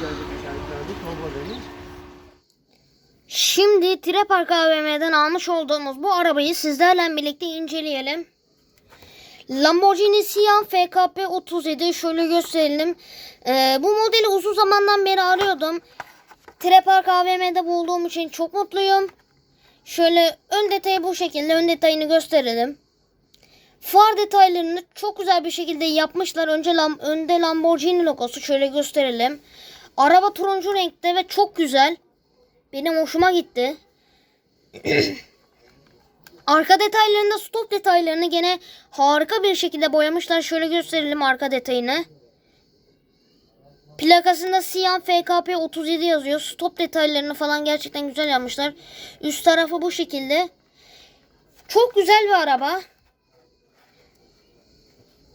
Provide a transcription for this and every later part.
gelecek işaretlerde torbalarımız. Şimdi Tire Park AVM'den almış olduğumuz bu arabayı sizlerle birlikte inceleyelim. Lamborghini Sian FKP 37 şöyle gösterelim. Ee, bu modeli uzun zamandan beri arıyordum. Tire Park AVM'de bulduğum için çok mutluyum. Şöyle ön detayı bu şekilde ön detayını gösterelim. Far detaylarını çok güzel bir şekilde yapmışlar. Önce lam, önde Lamborghini logosu şöyle gösterelim. Araba turuncu renkte ve çok güzel. Benim hoşuma gitti. arka detaylarında stop detaylarını gene harika bir şekilde boyamışlar. Şöyle gösterelim arka detayını. Plakasında Siyan FKP 37 yazıyor. Stop detaylarını falan gerçekten güzel yapmışlar. Üst tarafı bu şekilde. Çok güzel bir araba.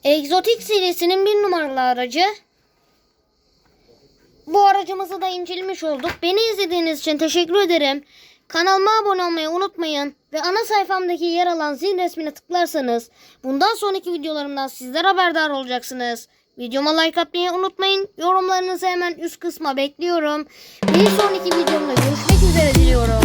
Exotic serisinin bir numaralı aracı. Bu aracımızı da incelemiş olduk. Beni izlediğiniz için teşekkür ederim. Kanalıma abone olmayı unutmayın. Ve ana sayfamdaki yer alan zil resmine tıklarsanız bundan sonraki videolarımdan sizler haberdar olacaksınız. Videoma like atmayı unutmayın. Yorumlarınızı hemen üst kısma bekliyorum. Bir sonraki videomda görüşmek üzere diliyorum.